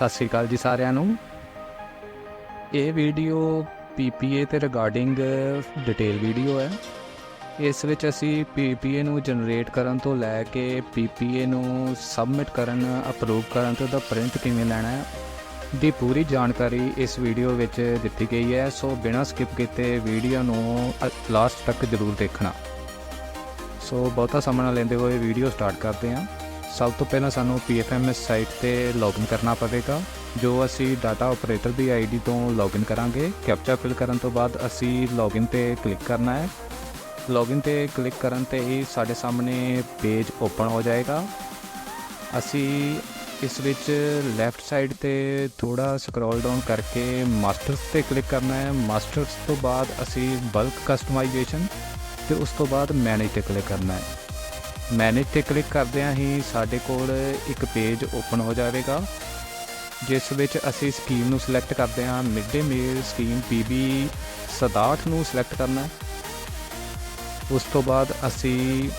ਸਤਿ ਸ੍ਰੀ ਅਕਾਲ ਜੀ ਸਾਰਿਆਂ ਨੂੰ। ਇਹ ਵੀਡੀਓ PPA ਤੇ ਰਿਗਾਰਡਿੰਗ ਡਿਟੇਲ ਵੀਡੀਓ ਹੈ। ਇਸ ਵਿੱਚ ਅਸੀਂ PPA ਨੂੰ ਜਨਰੇਟ ਕਰਨ ਤੋਂ ਲੈ ਕੇ PPA ਨੂੰ ਸਬਮਿਟ ਕਰਨ, ਅਪਰੂਵ ਕਰਨ ਤੇ ਉਹਦਾ ਪ੍ਰਿੰਟ ਕਿਵੇਂ ਲੈਣਾ ਹੈ, ਦੀ ਪੂਰੀ ਜਾਣਕਾਰੀ ਇਸ ਵੀਡੀਓ ਵਿੱਚ ਦਿੱਤੀ ਗਈ ਹੈ। ਸੋ ਬਿਨਾਂ ਸਕਿਪ ਕੀਤੇ ਵੀਡੀਓ ਨੂੰ ਲਾਸਟ ਤੱਕ ਜ਼ਰੂਰ ਦੇਖਣਾ। ਸੋ ਬਹੁਤਾ ਸਮਾਂ ਨਾ ਲੈਂਦੇ ਹੋਏ ਵੀਡੀਓ ਸਟਾਰਟ ਕਰਦੇ ਹਾਂ। ਸਭ ਤੋਂ ਪਹਿਲਾਂ ਸਾਨੂੰ PFMS ਸਾਈਟ ਤੇ ਲੌਗਇਨ ਕਰਨਾ ਪਵੇਗਾ, ਜੋ ਅਸੀਂ ਡਾਟਾ ਆਪਰੇਟਰ ਦੀ ਆਈਡੀ ਤੋਂ ਲੌਗਇਨ ਕਰਾਂਗੇ। ਕੈਪਚਾ ਫਿਲ ਕਰਨ ਤੋਂ ਬਾਅਦ ਅਸੀਂ ਲੌਗਇਨ ਤੇ ਕਲਿੱਕ ਕਰਨਾ ਹੈ। ਲੌਗਇਨ ਤੇ ਕਲਿੱਕ ਕਰਨ ਤੇ ਹੀ ਸਾਡੇ ਸਾਹਮਣੇ ਪੇਜ ਓਪਨ ਹੋ ਜਾਏਗਾ। ਅਸੀਂ ਇਸ ਵਿੱਚ ਲੈਫਟ ਸਾਈਡ ਤੇ ਥੋੜਾ ਸਕਰੋਲ ਡਾਊਨ ਕਰਕੇ ਮਾਸਟਰਸ ਤੇ ਕਲਿੱਕ ਕਰਨਾ ਹੈ। ਮਾਸਟਰਸ ਤੋਂ ਬਾਅਦ ਅਸੀਂ ਬਲਕ ਕਸਟਮਾਈਜੇਸ਼ਨ ਤੇ ਉਸ ਤੋਂ ਬਾਅਦ ਮੈਨੇਜ ਤੇ ਕਲਿੱਕ ਕਰਨਾ ਹੈ। ਮੈਨੇਜ ਤੇ ਕਲਿੱਕ ਕਰਦਿਆਂ ਹੀ ਸਾਡੇ ਕੋਲ ਇੱਕ ਪੇਜ ਓਪਨ ਹੋ ਜਾਵੇਗਾ, ਜਿਸ ਵਿੱਚ ਅਸੀਂ ਸਕੀਮ ਨੂੰ ਸਿਲੈਕਟ ਕਰਦੇ ਹਾਂ। Mid day meal scheme PB 67 ਨੂੰ ਸਿਲੈਕਟ ਕਰਨਾ ਹੈ। ਉਸ ਤੋਂ ਬਾਅਦ ਅਸੀਂ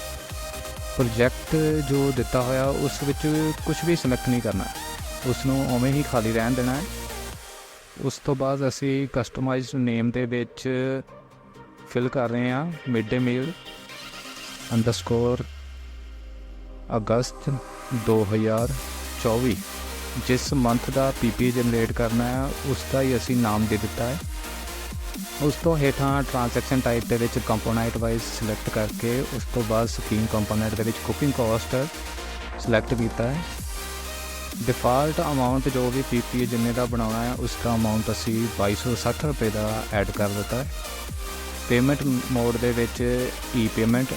ਪ੍ਰੋਜੈਕਟ ਜੋ ਦਿੱਤਾ ਹੋਇਆ, ਉਸ ਵਿੱਚ ਕੁਝ ਵੀ ਸਿਲੈਕਟ ਨਹੀਂ ਕਰਨਾ। ਉਸ ਨੂੰ ਉਵੇਂ ਹੀ ਖਾਲੀ ਰਹਿਣ ਦੇਣਾ ਹੈ। ਉਸ ਤੋਂ ਬਾਅਦ ਅਸੀਂ ਕਸਟਮਾਈਜ਼ਡ ਨੇਮ ਦੇ ਵਿੱਚ ਫਿਲ ਕਰ ਰਹੇ ਹਾਂ ਮਿਡ ਡੇ ਮੀਲ ਅੰਡਰਸਕੋਰ ਅਗਸਤ 2024 ਜਿਸ ਮੰਥ ਦਾ ਪੀਪੀ ਜਨਰੇਟ ਕਰਨਾ ਹੈ, ਉਸ ਦਾ ਹੀ ਅਸੀਂ ਨਾਮ ਦੇ ਦਿੱਤਾ ਹੈ। ਉਸ ਤੋਂ ਹੇਠਾਂ ਟ੍ਰਾਂਜੈਕਸ਼ਨ ਟਾਈਪ ਦੇ ਵਿੱਚ ਕੰਪੋਨੈਂਟ ਵਾਈਜ਼ ਸਿਲੈਕਟ ਕਰਕੇ, ਉਸ ਤੋਂ ਬਾਅਦ ਸਕੀਮ ਕੰਪੋਨੈਂਟ ਦੇ ਵਿੱਚ ਕੁਕਿੰਗ ਕਾਸਟ ਸਿਲੈਕਟ ਕੀਤਾ ਹੈ। ਡਿਫਾਲਟ ਅਮਾਉਂਟ ਜੋ ਵੀ ਪੀਪੀ ਜਿੰਨੇ ਦਾ ਬਣਾਉਣਾ ਹੈ, ਉਸ ਦਾ ਅਮਾਉਂਟ ਅਸੀਂ 2260 ਰੁਪਏ ਦਾ ਐਡ ਕਰ ਦਿੱਤਾ ਹੈ। ਪੇਮੈਂਟ ਮੋਡ ਦੇ ਵਿੱਚ ਈ ਪੇਮੈਂਟ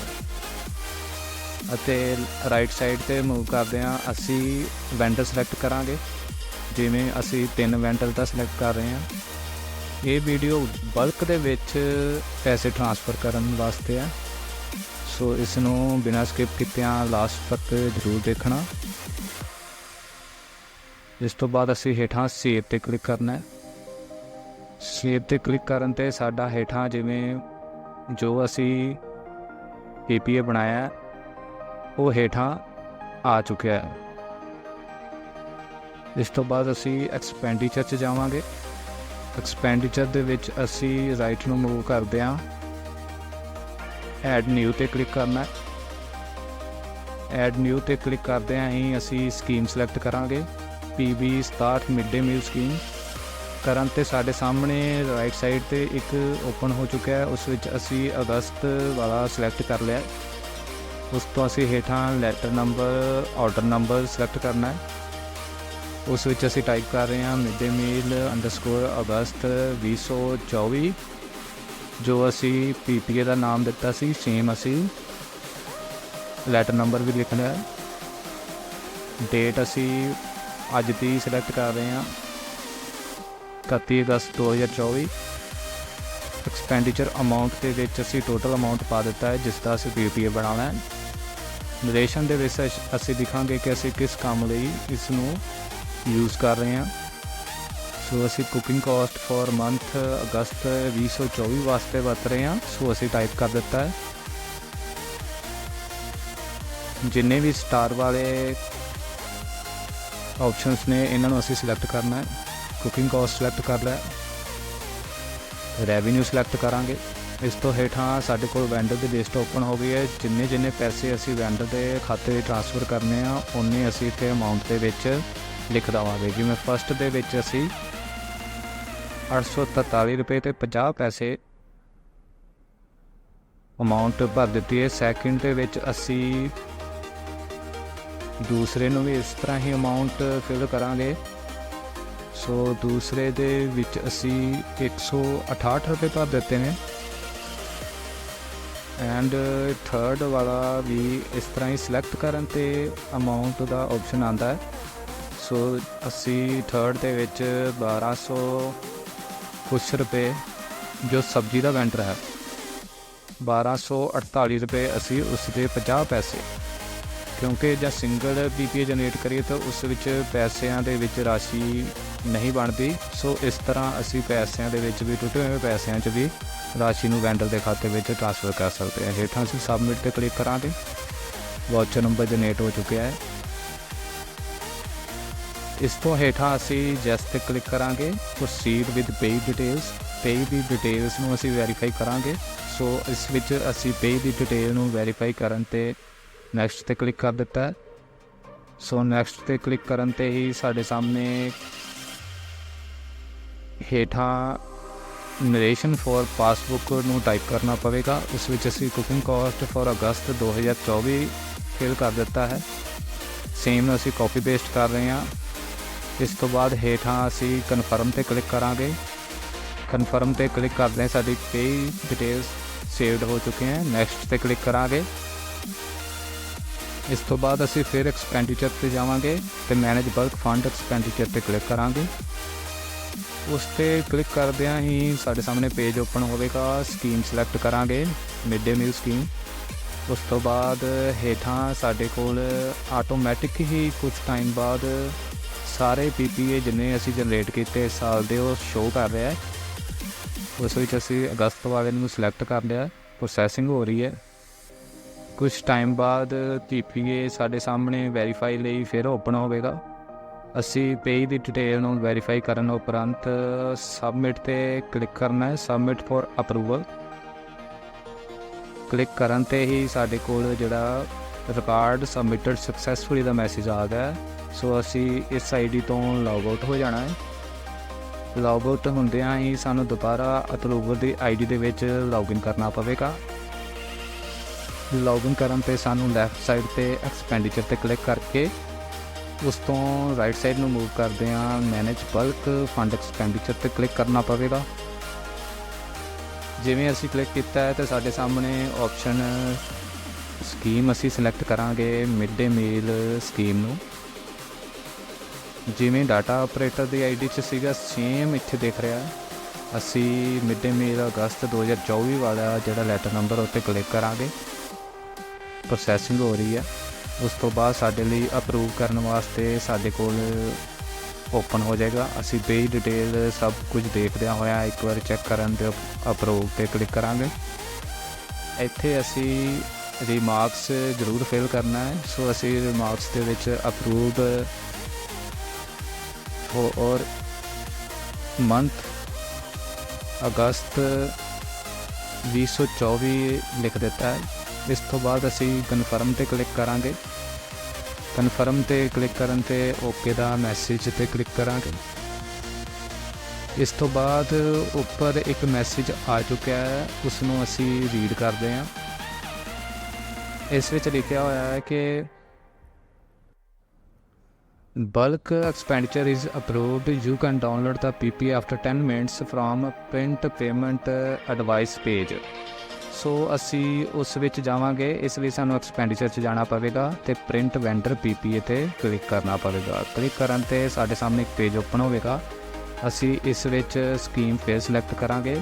ਅਤੇ ਰਾਈਟ ਸਾਈਡ ਤੇ ਮੂਵ ਕਰਦੇ ਹਾਂ, ਅਸੀਂ ਵੈਂਡਰ ਸਿਲੈਕਟ ਕਰਾਂਗੇ। ਜਿਵੇਂ ਅਸੀਂ ਤਿੰਨ ਵੈਂਡਰ ਦਾ ਸਿਲੈਕਟ ਕਰ ਰਹੇ ਹਾਂ। ਇਹ ਵੀਡੀਓ ਬਲਕ ਦੇ ਵਿੱਚ ਪੈਸੇ ਟ੍ਰਾਂਸਫਰ ਕਰਨ ਵਾਸਤੇ ਹੈ ਸੋ ਇਸ ਨੂੰ ਬਿਨਾਂ ਸਕਿਪ ਕੀਤਿਆਂ ਲਾਸਟ ਤੱਕ ਜ਼ਰੂਰ ਦੇਖਣਾ। ਇਸ ਤੋਂ ਬਾਅਦ ਅਸੀਂ ਹੇਠਾਂ ਸੇਵ ਤੇ ਕਲਿੱਕ ਕਰਨਾ ਹੈ। ਸੇਵ ਤੇ ਕਲਿੱਕ ਕਰਨ ਤੇ ਸਾਡਾ ਹੇਠਾਂ ਜਿਵੇਂ ਜੋ ਅਸੀਂ ਪੀਪੀਏ ਬਣਾਇਆ ਉਹ ਹੇਠਾਂ ਆ ਚੁੱਕਿਆ ਹੈ। ਇਸ ਤੋਂ ਬਾਅਦ ਅਸੀਂ ਐਕਸਪੈਂਡੀਚਰ 'ਚ ਜਾਵਾਂਗੇ। ਐਕਸਪੈਂਡੀਚਰ ਦੇ ਵਿੱਚ ਅਸੀਂ ਰਾਈਟ ਨੂੰ ਮੂਵ ਕਰਦੇ ਹਾਂ। ਐਡ ਨਿਊ ਤੇ ਕਲਿੱਕ ਕਰਨਾ ਐਡ ਨਿਊ ਤੇ ਕਲਿੱਕ ਕਰਦੇ ਹਾਂ ਹੀ ਅਸੀਂ ਸਕੀਮ ਸਿਲੈਕਟ ਕਰਾਂਗੇ। PB 67 mid day meal scheme ਕਰਨ ਤੇ ਸਾਡੇ ਸਾਹਮਣੇ ਰਾਈਟ ਸਾਈਡ ਤੇ ਇੱਕ ਓਪਨ ਹੋ ਚੁੱਕਿਆ ਹੈ। ਉਸ ਵਿੱਚ ਅਸੀਂ ਅਗਸਤ ਵਾਲਾ ਸਿਲੈਕਟ ਕਰ ਲਿਆ ਉਸ ਤੋਂ ਅਸੀਂ ਹੇਠਾਂ letter number order number select ਕਰਨਾ ਹੈ। ਉਸ ਵਿੱਚ ਅਸੀਂ ਟਾਈਪ ਕਰ ਰਹੇ ਹਾਂ ਮਿਡ ਡੇ ਮੀਲ ਅੰਡਰਸਕੋਰ ਅਗਸਤ 2024 ਜੋ ਅਸੀਂ ਪੀਪੀਏ ਦਾ ਨਾਮ ਦਿੱਤਾ ਸੀ ਸੇਮ ਅਸੀਂ ਲੈਟਰ ਨੰਬਰ ਵੀ ਲਿਖਣਾ ਹੈ। ਡੇਟ ਅਸੀਂ ਅੱਜ ਦੀ ਸਿਲੈਕਟ ਕਰ ਰਹੇ ਹਾਂ 31 ਅਗਸਤ 2024 ਐਕਸਪੈਂਡੀਚਰ ਅਮਾਉਂਟ ਦੇ ਵਿੱਚ ਅਸੀਂ ਟੋਟਲ ਅਮਾਉਂਟ ਪਾ ਦਿੱਤਾ ਹੈ, ਜਿਸ ਦਾ ਅਸੀਂ ਪੀਪੀਏ ਬਣਾਉਣਾ ਹੈ। ਨਰੇਸ਼ਨ ਦੇ ਵਿੱਚ ਅਸ- ਅਸੀਂ ਦਿਖਾਂਗੇ ਕਿ ਅਸੀਂ ਕਿਸ ਕੰਮ ਲਈ ਇਸ ਨੂੰ ਯੂਜ਼ ਕਰ ਰਹੇ ਹਾਂ। ਸੋ ਅਸੀਂ cooking cost for month August 2024 ਵਾਸਤੇ ਵਰਤ ਰਹੇ ਹਾਂ, ਸੋ ਅਸੀਂ ਟਾਈਪ ਕਰ ਦਿੱਤਾ ਹੈ। ਜਿੰਨੇ ਵੀ ਸਟਾਰ ਵਾਲੇ ਆਪਸ਼ਨਸ ਨੇ, ਇਹਨਾਂ ਨੂੰ ਅਸੀਂ ਸਿਲੈਕਟ ਕਰਨਾ ਹੈ। ਕੁਕਿੰਗ ਕਾਸਟ ਸਿਲੈਕਟ ਕਰ ਲਿਆ। ਰੈਵਨਿਊ ਸਿਲੈਕਟ ਕਰਾਂਗੇ। ਇਸ ਤੋਂ ਹੇਠਾਂ ਸਾਡੇ ਕੋਲ ਵੈਂਡਰ ਦੀ ਲਿਸਟ ਓਪਨ ਹੋ ਗਈ ਹੈ। ਜਿੰਨੇ ਜਿੰਨੇ ਪੈਸੇ ਅਸੀਂ ਵੈਂਡਰ ਦੇ ਖਾਤੇ ਵਿੱਚ ਟ੍ਰਾਂਸਫਰ ਕਰਨੇ ਆ ਉਹਨੇ ਅਸੀਂ ਇੱਥੇ ਅਮਾਉਂਟ ਦੇ ਵਿੱਚ ਲਿਖ ਦਵਾਂਗੇ। ਜਿਵੇਂ ਫਸਟ ਦੇ ਵਿੱਚ ਅਸੀਂ 843 ਰੁਪਏ ਤੇ 50 ਪੈਸੇ ਅਮਾਉਂਟ ਭਰ ਦਿੱਤੀ ਹੈ। ਸੈਕਿੰਡ ਦੇ ਵਿੱਚ ਅਸੀਂ ਦੂਸਰੇ ਨੂੰ ਵੀ ਇਸ ਤਰ੍ਹਾਂ ਹੀ ਅਮਾਉਂਟ ਫਿਲ ਕਰਾਂਗੇ। ਸੋ ਦੂਸਰੇ ਦੇ ਵਿੱਚ ਅਸੀਂ 168 ਰੁਪਏ ਭਰ ਦਿੱਤੇ ਨੇ। ਐਂਡ ਥਰਡ ਵਾਲਾ ਵੀ ਇਸ ਤਰ੍ਹਾਂ ਹੀ ਸਿਲੈਕਟ ਕਰਨ ਤੇ ਅਮਾਉਂਟ ਦਾ ਆਪਸ਼ਨ ਆਂਦਾ ਹੈ। ਸੋ ਅਸੀਂ ਥਰਡ ਦੇ ਵਿੱਚ 1200 ਕੁਛ ਰੁਪਏ ਜੋ ਸਬਜ਼ੀ ਦਾ ਵੈਂਟਰ ਹੈ। 1248 ਰੁਪਏ ਅਸੀਂ ਉਸ ਦੇ 50 ਪੈਸੇ ਕਿਉਂਕਿ ਜੇ ਸਿੰਗਲ ਪੀਪੀਏ ਜਨਰੇਟ ਕਰੀਏ ਤਾਂ ਉਸ ਵਿੱਚ ਪੈਸਿਆਂ ਦੇ ਵਿੱਚ ਰਾਸ਼ੀ ਨਹੀਂ ਬਣਦੀ। ਸੋ ਇਸ ਤਰ੍ਹਾਂ ਅਸੀਂ ਪੈਸਿਆਂ ਦੇ ਵਿੱਚ ਵੀ, ਟੁੱਟੇ ਹੋਏ ਪੈਸਿਆਂ 'ਚ ਵੀ ਰਾਸ਼ੀ ਨੂੰ ਵੈਂਡਰ ਦੇ ਖਾਤੇ ਵਿੱਚ ਟ੍ਰਾਂਸਫਰ ਕਰ ਸਕਦੇ ਹਾਂ। ਹੇਠਾਂ ਅਸੀਂ ਸਬਮਿਟ ਤੇ ਕਲਿੱਕ ਕਰਾਂਗੇ। ਵਾਚਰ ਨੰਬਰ ਜਨਰੇਟ ਹੋ ਚੁੱਕਿਆ ਹੈ। ਇਸ ਤੋਂ ਹੇਠਾਂ ਅਸੀਂ ਜੈਸ ਤੇ ਕਲਿੱਕ ਕਰਾਂਗੇ। Proceed with pay details pay the details ਨੂੰ ਅਸੀਂ ਵੈਰੀਫਾਈ ਕਰਾਂਗੇ। ਸੋ ਇਸ ਵਿੱਚ ਅਸੀਂ ਪੇ ਦੀ ਡਿਟੇਲ ਨੂੰ ਵੈਰੀਫਾਈ ਕਰਨ ਤੇ ਨੈਕਸਟ ਤੇ ਕਲਿੱਕ ਕਰ ਦਿੱਤਾ ਹੈ। ਸੋ ਨੈਕਸਟ ਤੇ ਕਲਿੱਕ ਕਰਨ ਤੇ ਹੀ ਸਾਡੇ ਸਾਹਮਣੇ ਹੇਠਾਂ ਨਰੇਸ਼ਨ ਫॉर ਪਾਸਬੁੱਕ ਨੂੰ ਟਾਈਪ ਕਰਨਾ ਪਵੇਗਾ। ਉਸ ਵਿੱਚ ਅਸੀਂ cooking cost for August 2024 fill ਕਰ ਦਿੱਤਾ ਹੈ। ਸੇਮ ਨੂੰ ਅਸੀਂ ਕਾਪੀ ਪੇਸਟ ਕਰ ਰਹੇ ਹਾਂ। ਇਸ ਤੋਂ ਬਾਅਦ ਹੇਠਾਂ ਅਸੀਂ ਕਨਫਰਮ ਤੇ ਕਲਿੱਕ ਕਰਾਂਗੇ। ਕਨਫਰਮ ਤੇ ਕਲਿੱਕ ਕਰਦੇ ਹਾਂ, ਸਾਡੀ ਪੇ ਡਿਟੇਲਸ ਸੇਵਡ ਹੋ ਚੁੱਕੇ ਹਨ। ਨੈਕਸਟ ਤੇ ਕਲਿੱਕ ਕਰਾਂਗੇ। ਇਸ ਤੋਂ ਬਾਅਦ ਅਸੀਂ ਫਿਰ ਐਕਸਪੈਂਡੀਚਰ ਤੇ ਜਾਵਾਂਗੇ ਤੇ ਮੈਨੇਜ ਬਲਕ ਫੰਡ ਐਕਸਪੈਂਡੀਚਰ ਤੇ ਕਲਿੱਕ ਕਰਾਂਗੇ। ਉਸ ਤੇ ਕਲਿੱਕ ਕਰਦਿਆਂ ਹੀ ਸਾਡੇ ਸਾਹਮਣੇ ਪੇਜ ਓਪਨ ਹੋਵੇਗਾ ਸਕੀਮ ਸਿਲੈਕਟ ਕਰਾਂਗੇ ਮਿਡ ਡੇ ਮੀਲ ਸਕੀਮ ਉਸ ਤੋਂ ਬਾਅਦ ਹੇਠਾਂ ਸਾਡੇ ਕੋਲ ਆਟੋਮੈਟਿਕ ਹੀ ਕੁਝ ਟਾਈਮ ਬਾਅਦ ਸਾਰੇ ਪੀਪੀਏ ਜਿੰਨੇ ਅਸੀਂ ਜਨਰੇਟ ਕੀਤੇ ਸਾਲ ਦੇ ਉਹ ਸ਼ੋਅ ਕਰ ਰਿਹਾ ਹੈ। ਉਸ ਵਿੱਚ ਅਸੀਂ ਅਗਸਤ ਵਾਲੇ ਨੂੰ ਸਿਲੈਕਟ ਕਰ ਲਿਆ। ਪ੍ਰੋਸੈਸਿੰਗ ਹੋ ਰਹੀ ਹੈ। ਕੁਝ ਟਾਈਮ ਬਾਅਦ ਪੀਪੀਏ ਸਾਡੇ ਸਾਹਮਣੇ ਵੈਰੀਫਾਈ ਲਈ ਫਿਰ ਓਪਨ ਹੋਵੇਗਾ। ਅਸੀਂ ਪੇਜ ਦੀ ਡਿਟੇਲ ਨੂੰ ਵੈਰੀਫਾਈ ਕਰਨ ਉਪਰੰਤ ਸਬਮਿਟ ਤੇ ਕਲਿੱਕ ਕਰਨਾ ਹੈ ਸਬਮਿਟ ਫॉर ਅਪਰੂਵਲ ਕਲਿੱਕ ਕਰਨ ਤੇ ਹੀ ਸਾਡੇ ਕੋਲ ਜਿਹੜਾ ਰਿਕਾਰਡ ਸਬਮਿਟਡ ਸਕਸੈਸਫੁਲੀ ਦਾ ਮੈਸੇਜ ਆ ਗਿਆ ਸੋ ਅਸੀਂ ਇਸ ਆਈਡੀ ਤੋਂ ਲੌਗ ਆਊਟ ਹੋ ਜਾਣਾ ਹੈ। ਲੌਗ ਆਊਟ ਹੁੰਦਿਆਂ ਹੀ ਸਾਨੂੰ ਦੁਬਾਰਾ ਅਪਰੂਵਲ ਦੀ ਆਈਡੀ ਦੇ ਵਿੱਚ ਲੌਗਇਨ ਕਰਨਾ ਪਵੇਗਾ। ਲੌਗਇਨ ਕਰਨ ਤੇ ਸਾਨੂੰ ਲੈਫਟ ਸਾਈਡ ਤੇ ਐਕਸਪੈਂਡੀਚਰ ਤੇ ਕਲਿੱਕ ਕਰਕੇ ਉਸ ਤੋਂ ਰਾਈਟ ਸਾਈਡ ਨੂੰ ਮੂਵ ਕਰਦੇ ਹਾਂ। ਮੈਨੇਜ ਬਲਕ ਫੰਡ ਐਕਸਪੈਂਡੀਚਰ ਤੇ ਕਲਿੱਕ ਕਰਨਾ ਪਵੇਗਾ। ਜਿਵੇਂ ਅਸੀਂ ਕਲਿੱਕ ਕੀਤਾ ਹੈ ਤੇ ਸਾਡੇ ਸਾਹਮਣੇ ਆਪਸ਼ਨ ਸਕੀਮ ਅਸੀਂ ਸਿਲੈਕਟ ਕਰਾਂਗੇ ਮਿਡ ਡੇ ਮੀਲ ਸਕੀਮ ਨੂੰ। ਜਿਵੇਂ ਡਾਟਾ ਆਪਰੇਟਰ ਦੀ ਆਈਡੀ 'ਚ ਸੀਗਾ ਸੇਮ ਇੱਥੇ ਦੇਖ ਰਿਹਾ ਅਸੀਂ ਮਿਡ ਡੇ ਮੀਲ ਅਗਸਤ 2024 ਵਾਲਾ ਜਿਹੜਾ ਲੈਟਰ ਨੰਬਰ ਉੱਤੇ ਕਲਿੱਕ ਕਰਾਂਗੇ। ਪ੍ਰੋਸੈਸਿੰਗ ਹੋ ਰਹੀ ਹੈ। ਉਸ ਤੋਂ ਬਾਅਦ ਸਾਡੇ ਲਈ ਅਪਰੂਵ ਕਰਨ ਵਾਸਤੇ ਸਾਡੇ ਕੋਲ ਓਪਨ ਹੋ ਜਾਏਗਾ। ਅਸੀਂ ਪੇਜ ਡਿਟੇਲ ਸਭ ਕੁਝ ਦੇਖਦਿਆਂ ਹੋਇਆ ਇੱਕ ਵਾਰ ਚੈੱਕ ਕਰਨ ਤੇ ਅਪਰੂਵ ਤੇ ਕਲਿੱਕ ਕਰਾਂਗੇ। ਇੱਥੇ ਅਸੀਂ ਰਿਮਾਰਕਸ ਜ਼ਰੂਰ ਫਿਲ ਕਰਨਾ ਹੈ। ਸੋ ਅਸੀਂ ਰਿਮਾਰਕਸ ਦੇ ਵਿੱਚ ਅਪਰੂਵਡ ਔਰ ਮੰਥ ਅਗਸਤ 2024 ਲਿਖ ਦਿੱਤਾ ਹੈ। ਇਸ ਤੋਂ ਬਾਅਦ ਅਸੀਂ ਕਨਫਰਮ ਤੇ ਕਲਿੱਕ ਕਰਾਂਗੇ। ਕਨਫਰਮ ਤੇ ਕਲਿੱਕ ਕਰਨ ਤੇ ਓਕੇ ਦਾ ਮੈਸੇਜ ਤੇ ਕਲਿੱਕ ਕਰਾਂਗੇ। ਇਸ ਤੋਂ ਬਾਅਦ ਉੱਪਰ ਇੱਕ ਮੈਸੇਜ ਆ ਚੁੱਕਿਆ ਹੈ ਉਸ ਨੂੰ ਅਸੀਂ ਰੀਡ ਕਰਦੇ ਹਾਂ। ਇਸ ਵਿੱਚ ਲਿਖਿਆ ਹੋਇਆ ਹੈ ਕਿ bulk expenditure is approved. You can download the pp after 10 minutes from print payment advice page. ਸੋ ਅਸੀਂ ਉਸ ਵਿੱਚ ਜਾਵਾਂਗੇ। ਇਸ ਲਈ ਸਾਨੂੰ ਐਕਸਪੈਂਡੀਚਰ 'ਚ ਜਾਣਾ ਪਵੇਗਾ ਤੇ ਪ੍ਰਿੰਟ ਵੈਂਡਰ ਪੀਪੀਏ ਤੇ ਕਲਿੱਕ ਕਰਨਾ ਪਵੇਗਾ। ਕਲਿੱਕ ਕਰਨ ਤੇ ਸਾਡੇ ਸਾਹਮਣੇ ਇੱਕ ਪੇਜ ਓਪਨ ਹੋਵੇਗਾ। ਅਸੀਂ ਇਸ ਵਿੱਚ ਸਕੀਮ ਫੇਰ ਸਿਲੈਕਟ ਕਰਾਂਗੇ।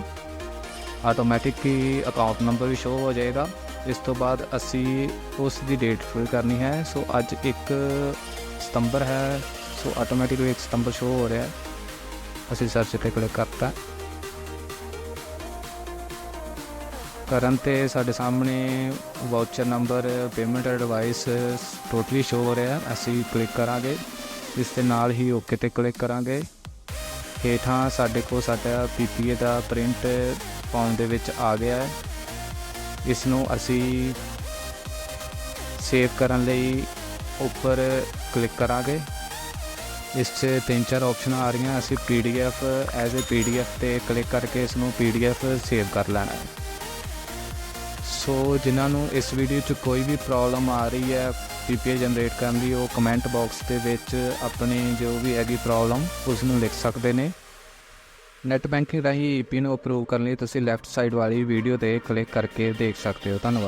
ਆਟੋਮੈਟਿਕ ਹੀ ਅਕਾਊਂਟ ਨੰਬਰ ਵੀ ਸ਼ੋ ਹੋ ਜਾਏਗਾ। ਇਸ ਤੋਂ ਬਾਅਦ ਅਸੀਂ ਉਸ ਦੀ ਡੇਟ ਫਿਲ ਕਰਨੀ ਹੈ। ਸੋ ਅੱਜ 1 ਸਤੰਬਰ ਹੈ। ਸੋ ਆਟੋਮੈਟਿਕਲੀ 1 ਸਤੰਬਰ ਸ਼ੋ ਹੋ ਰਿਹਾ ਹੈ। ਅਸੀਂ ਸਰਚ ਤੇ ਕਲਿੱਕ ਕਰਤਾ। ਕਰਨ ਤੇ ਸਾਡੇ ਸਾਹਮਣੇ voucher number payment advice totally show ਹੋ ਰਿਹਾ। ਹੈ ਅਸੀਂ ਕਲਿੱਕ ਕਰਾਂਗੇ। ਇਸ ਦੇ ਨਾਲ ਹੀ ਓਕੇ ਤੇ ਕਲਿੱਕ ਕਰਾਂਗੇ। ਹੇਠਾਂ ਸਾਡੇ ਕੋਲ ਸਾਡਾ ਪੀਪੀਏ ਦਾ ਪ੍ਰਿੰਟ ਪਾਉਣ ਦੇ ਵਿੱਚ ਆ ਗਿਆ ਹੈ। ਇਸ ਨੂੰ ਅਸੀਂ ਸੇਵ ਕਰਨ ਲਈ ਉੱਪਰ ਕਲਿੱਕ ਕਰਾਂਗੇ। ਇਸ 'ਚ ਤਿੰਨ ਚਾਰ ਆਪਸ਼ਨ ਆ ਰਹੀਆਂ। ਅਸੀਂ ਪੀਡੀਐਫ ਐਜ਼ ਅ ਪੀਡੀਐਫ ਤੇ ਕਲਿੱਕ ਕਰਕੇ ਇਸ ਨੂੰ ਪੀਡੀਐਫ ਸੇਵ ਕਰ ਲੈਣਾ ਹੈ। ਸੋ ਜਿਨ੍ਹਾਂ ਨੂੰ ਇਸ ਵੀਡੀਓ 'ਚ ਕੋਈ ਵੀ ਪ੍ਰੋਬਲਮ ਆ ਰਹੀ ਹੈ ਪੀਪੀਏ ਜਨਰੇਟ ਕਰਨ ਦੀ, ਉਹ ਕਮੈਂਟ ਬਾਕਸ ਦੇ ਵਿੱਚ ਆਪਣੀ ਜੋ ਵੀ ਹੈਗੀ ਪ੍ਰੋਬਲਮ ਉਸ ਨੂੰ ਲਿਖ ਸਕਦੇ ਨੇ। ਨੈਟ ਬੈਂਕਿੰਗ ਰਾਹੀਂ ਈਪੀ ਨੂੰ ਅਪਰੂਵ ਕਰਨ ਲਈ ਤੁਸੀਂ ਲੈਫਟ ਸਾਈਡ ਵਾਲੀ ਵੀਡੀਓ ਤੇ ਕਲਿੱਕ ਕਰਕੇ ਦੇਖ ਸਕਦੇ ਹੋ। ਧੰਨਵਾਦ।